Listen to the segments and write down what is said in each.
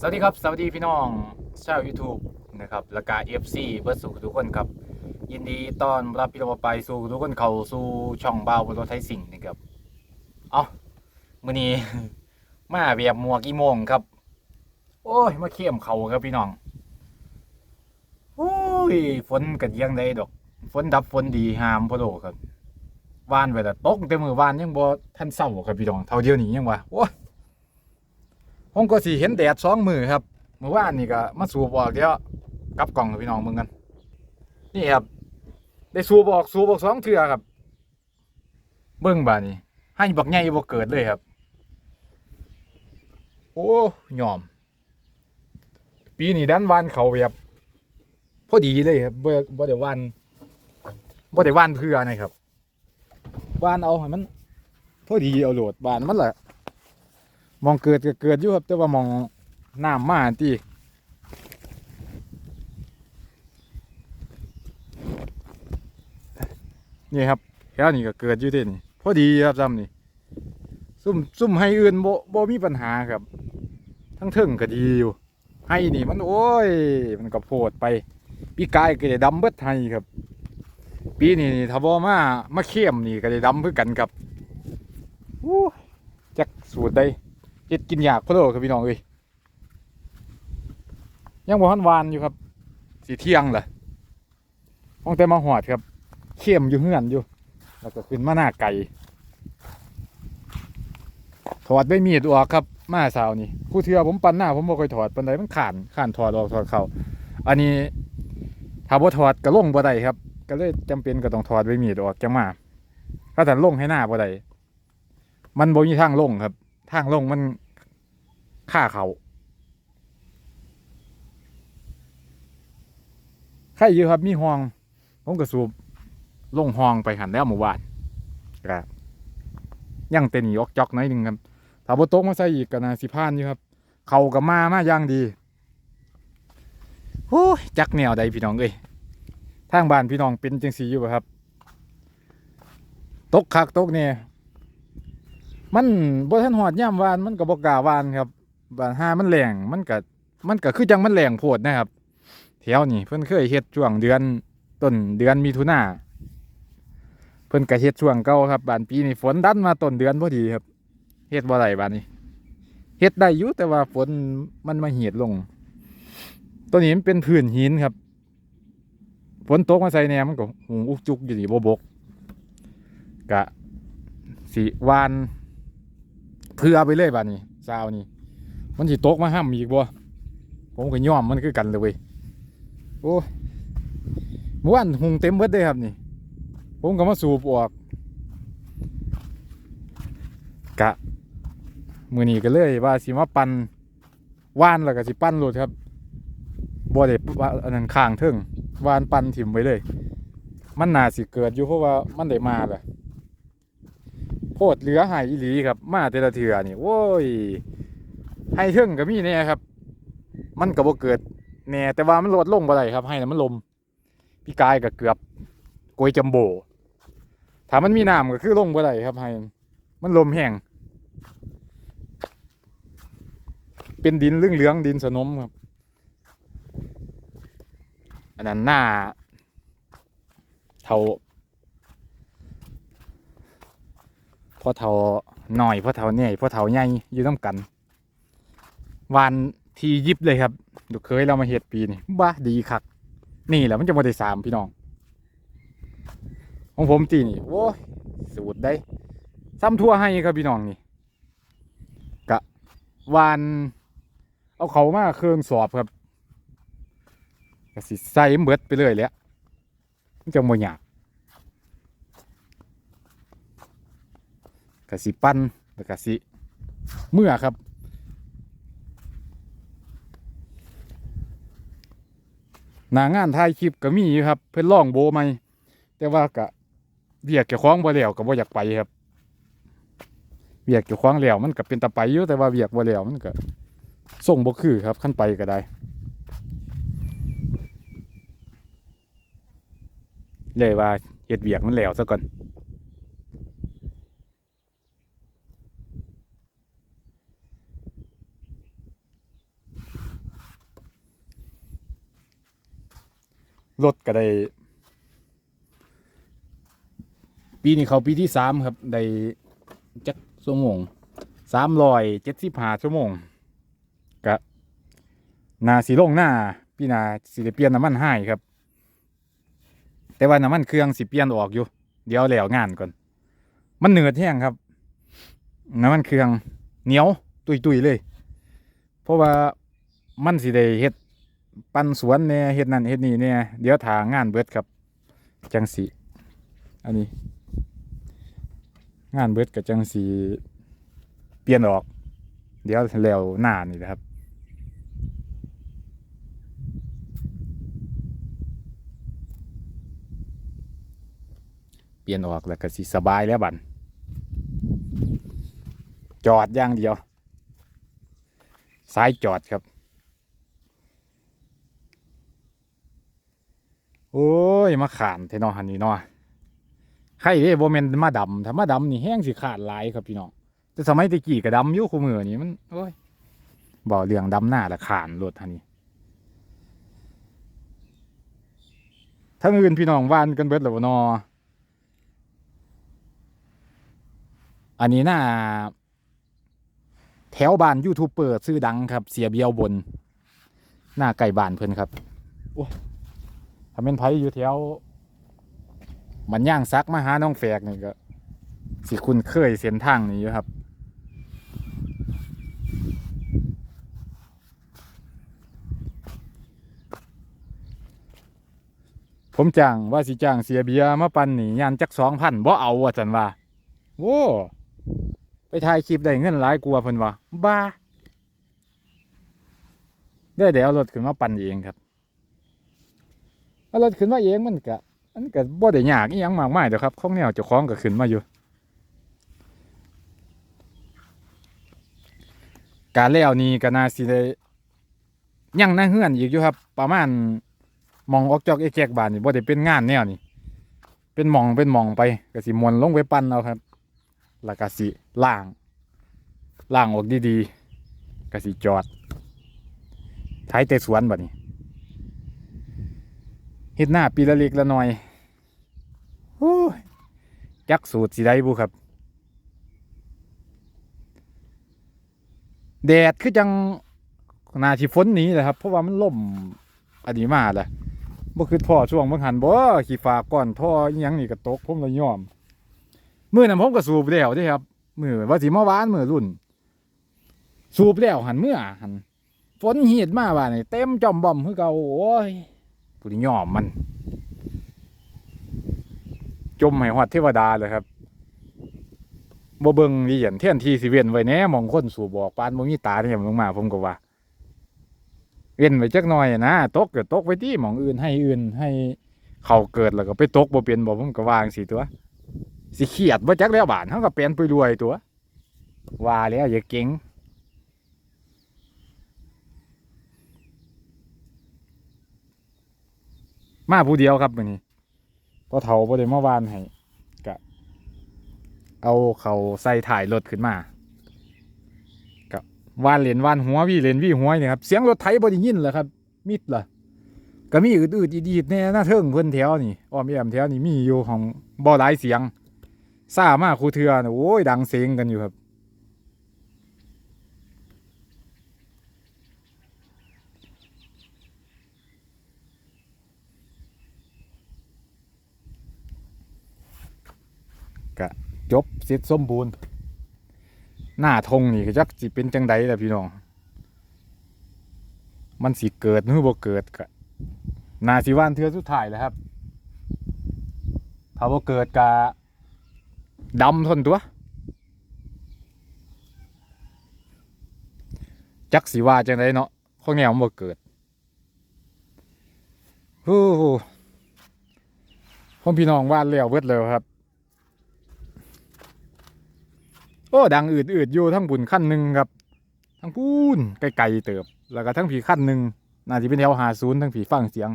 สวัสดีครับ สวัสดีพี่น้องชาว YouTube นะครับและกา FC เบิร์ดสู่ทุกคนครับ ยินดีต้อนรับพี่น้องไปสู่ทุกคนเข้าสู่ช่องบ่าวบนรถไทยสิงนะครับเอามื้อนี้มาแบบหมวกอีโมงครับ โอ้ย มาเข้มเขาครับพี่น้องโอ้ยฝนกัดยังได้ดอกฝนดับฝนดีหามพอโลครับวานไปแต่ตกแต่มือวานยังบ่ทันเศร้าครับพี่น้องเท่าเดียวนี้ยังวะโอ้ย ผมก็สิเห็นแดดสองมือครับเมื่อวานนี่ก็มาสูบออกเดี๋ยวกับกล่องกับพี่น้องมึงกัน นี่ครับ ได้สูบออกสูบออกสองเทือครับ เบิ้งบานี่ให้บักใหญ่บ่เกิดเลยครับ โอ้ยอม ปีนี้ดันวานเขาแบบพอดีเลยครับบ่บ่ได้วานบ่ได้วานเพื่อนะครับวานเอาให้มันพอดีเอาโหลดวานมันแหละ มองเกิดก็เกิดอยู่ครับ แต่ว่ามองน้ำมาตีนี่ครับแค่นี้ก็เกิดอยู่ที่นี่พอดีครับซ้ำนี่ซุ่มซุ่มให้อื่นบ่บ่มีปัญหาครับ ทั้งเทิงก็ดีอยู่ให้นี่มันโอ้ย มันก็โพดไป ปีกายก็ได้ดำเบิดให้ครับ ปีนี้นี่ถ้าบ่มามาเข้มนี่ก็ได้ดำเพื่อกันครับอู้จักสูตรใด เฮ็ดกินยากพะโลครับพี่น้องเอ้ยยังบ่ทันวานอยู่ครับ สีเที่ยงล่ะห้องแต่มาหอดครับ เข้มอยู่เฮือนอยู่ แล้วก็ขึ้นมาหน้าไก่ถอดใบมีดออกครับมาสาวนี่คู่เทือผมปันหน้าผมบ่ค่อยถอดปานใดมันขานขานถอดออกถอดเขาอันนี้ถ้าบ่ถอดก็ลงบ่ได้ครับ ก็เลยจำเป็นก็ต้องถอดใบมีดออกจังมาถ้าแต่ลงให้หน้าบ่ได้มันบ่มีทางลงครับ ทางลงมันค่าเขาใครอยู่ครับมีห้อง ผมก็สูบลงห้องไปหันแล้วหมู่บ้านครับยังเต็นหนีอกจอกน้อยหนึ่งครับถ้าบตกมาใส่อีกก็นาสิพานอยู่ครับ เขากับมามาย่างดีโอ้จักแนวใดพี่น้องเอ้ยทางบ้านพี่น้องเป็นจังสีอยู่บ่ครับ ตกคักตกเนี่ย มันบ่ทันหอดย่ำวานมันก็บ่กล้าวานครับบานห้ามันแรงมันก็มันก็คือจังมันแรงโพดนะครับแถวนี้เพิ่นเคยเฮ็ดช่วงเดือนต้นเดือนมิถุนาเพิ่นก็เฮ็ดช่วงเก่าครับบานปีนี้ฝนดันมาต้นเดือนพอดีครับเฮ็ดบ่ได้บานนี้เฮ็ดได้อยู่แต่ว่าฝนมันมาเหียดลงตัวนี้มันเป็นพื้นหินครับฝนตกมาใส่แนมันก็หูอุกจุกอยู่นี่บ่บกกะสิวาน เพื่อไปเลยบ้านี้ซาวนี่มันสิตกมาห้ามอีกบ่ผมก็ย่อมมันคือกันเลยเว้ยโอ้เมื่อวานหุงเต็มเบิดเลยครับนี่ ผมก็มาสูบออก กะ มือนี้ก็เลยว่าสิมาปั่นว่านแล้วก็สิปั่นรถครับบ่ได้ว่าอันนั้นข้างเทิงว่านปั่นถิ่มไว้เลย มันน่าสิเกิดอยู่เพราะว่ามันได้มาแหละ โพดเหลือหายอีหลีครับ มาแต่ละเถื่อนี่โว้ยให้เทิงก็มีแน่ครับ มันก็บ่เกิดแน่แต่ว่ามันลดลงบ่ได้ครับให้น่ะมันลม พี่กายก็เกือบโกยจัมโบถ้ามันมีน้ำก็คือลงบ่ได้ครับให้มันลมแห้งเป็นดินเหลืองๆดินสนมครับ อันนั้นหน้าเท่า พ่อเฒ่าหน่อยพ่อเฒ่าใหญ่ยพ่อเฒ่าใหญ่อยู่น้ำกันวานทียิบเลยครับดูเคยเรามาเฮ็ดปีนี่บ้าดีคัก นี่แหละมันจะมาได้สามพี่น้อง ของผมตีนี่โว้ยสูตรได้ ซ้ำทั่วให้ครับพี่น้องนี่กะวานเอาเขามาเครื่องสอบครับก็สิใส่เบิดไปเลยแหล้วมันจะโมยาก กะสิปั้นแล้วกะสิเมื่อครับ หนางานถ่ายคลิปก็มีอยู่ครับ เพิ่นล่องโบใหม่แต่ว่ากะเวียกเกี่ยวข้องบ่แล้วก็บ่อยากไปครับเวียกเกี่ยวข้องแล้วมันก็เป็นตะไปอยู่แต่ว่าเวียกบ่แล้วมันก็ส่งบ่คือครับขั้นไปก็ได้เลยว่าเฮ็ดเวียกมันแล้วซะก่อน รถก็ได้ ปีนี้เขาปีที่สามครับได้จักชั่วโมงสามร้อยเจ็ดสิบห้าชั่วโมงกะนาสีลงหน้าพี่นาสิได้เปลี่ยนน้ำมันให้ครับ แต่ว่าน้ำมันเครื่องสิเปลี่ยนออกอยู่ เดี๋ยวแล้วงานก่อน มันเหนืดแห้งครับน้ำมันเครื่องเหนียวตุยตุยๆเลย เพราะว่ามันสิได้เฮ็ด ปันสวนเนี่ยเฮ็ดนั่นเฮ็ดนี่เนี่ยเดี๋ยวถางานเบิดครับจังสีอันนี้ งานเบิดกับจังสีเปลี่ยนออก เดี๋ยวแล้วหน้านี่นะครับเปลี่ยนออกแล้วก็สิสบายแล้วบันจอดอย่างเดียวซ้ายจอดครับ โอ้ยมาขานเทนอหันนี่เนาะใครเด้บ่แมนมาดำถ้ามาดำนี่แห้งสิขาดลายครับพี่น้องแต่สมัยตะกี้ก็ดำอยู่คู่มือนี่มันโอ้ยบ่อเรื่องดำหน้าละขานรถหันนี่ทั้งอื่นพี่น้องวานกันเบิดแล้วนออันนี้หน้าแถวบ้านยูทูบเบอร์ชื่อดังครับ เสียเบียวบน หน้าไก่บ้านเพิ่อนครับโอ้ ถ้าเป็นไผอยู่แถวมันย่างซักมาหาน้องแฝกนี่ก็ สิคุณเคยเส้นทางนี้อยู่ครับ ผมจ้างว่าสิจ้างเสียเบียมาปันนี่ยานจักสองพันบ่เอาว่าจันว่าโว้ไปถ่ายคลิปได้เงินหลายกว่าเพิ่นว่าบ้าเดี๋ยวเดี๋ยวรถขึ้นมาปั่นเองครับ เอารถขึ้นมาเองมันก็มันก็บ่ได้ยากอีหยังมากมายเด้อครับของแนวเจ้าของก็ขึ้นมาอยู่ การแล้วนี้ก็น่าสิได้ยังน่าเฮือนอีกอยู่ครับ ประมาณมองออกจอกเอกแจกบานนี่บ่ได้เป็นงานแนวนี่เป็นมองเป็นมองไปก็สิมวนลงไปปั่นเอาครับแล้วก็สิล่างล่างออกดีๆก็สิจอดไถแต่สวนบัดนี้ เฮ็ดหน้าปีละเล็กละหน้อยโอ้ยจักสูตรสิได้บุครับ แดดคือจังนาที่ฝนหนี้แหละครับ เพราะว่ามันล่มอันนี้มาแหละบ่คือท่อช่วงบางหันบ่ขี้ฟ้าก้อนท่ออิหยังนี่ก็ตกผมเลยยอมมือนั้นผมก็สูบแล้วเด้ครับมือว่าสิมาวานมือรุ่น สูบแล้วหันเมื่อหันฝนเหียดมาว่านี่เต็มจอมบ่อมคือเก่าโอ้ย ผู้ที่ยอมมัน จมให้ฮอดเทวดาเลยครับบ่เบิ่งเหรียญเทียนทีสิเว้นไว้แน่มองคนสูบบอกปานบ่มีตาเนี่ยลงมาผมก็ว่าเว้นไว้จักหน่อยนะตกก็ตกไว้ที่มองอื่นให้อื่นให้เขาเกิดแล้วก็ไปตกบ่เป็นบ่ผมก็วางสิตัวสิเครียดบ่จักแล้วบานเขาก็เปลี่ยนไปรวยตัว ว่าแล้วอย่าเก่ง มาผู้เดียวครับมื้อนี้พอเฒ่าบ่ได้มาวานให้ก็เอาเขาใส่ถ่ายรถขึ้นมาก็วานเหรียญวานหัววี่เหรียญวี่หัวเนี่ยครับเสียงรถไถบ่ได้ยินเหรอครับ มิดล่ะก็มีอืดๆอีดๆแน่หน้าเทิงเพิ่นแถวนี่อ้อมแอมแถวนี่มีอยู่ของบ่หลายเสียงซ่ามากครูเทือนะโอ้ยดังเสียงกันอยู่ครับ กะจบเสร็จสมบูรณ์ หน้าทงนี่ก็จักสิเป็นจังใดล่ะพี่น้อง มันสิเกิดหรือบ่เกิดกะนาสิว่านเทือสุดท้ายแล้วครับ ถ้าบ่เกิดกะดำทนตัวจักสีว่าจังไดเนาะข้องแนวมันบ่เกิดฮู้พ่อพี่น้องวาดแล้วเบิดแล้วครับ โอ้ดังอืดอืดๆอยู่ทั้งบุญขั้นหนึ่งครับ ทั้งพูนไกลๆเติบ แล้วก็ทั้งผีขั้นหนึ่งน่าจะเป็นแถวหาศูนย์ทั้งผีฟังเสียง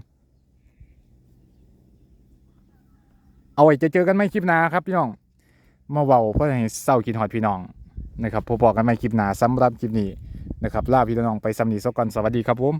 เอาไว้จะเจอกันไม่คลิปหน้าครับพี่น้อง มาเว้าเพื่อให้เศร้าคิดฮอดพี่น้องนะครับพบกันใหม่คลิปหน้าสำหรับคลิปนี้นะครับลาพี่น้องไปสำนีสักก่อนสวัสดีครับผม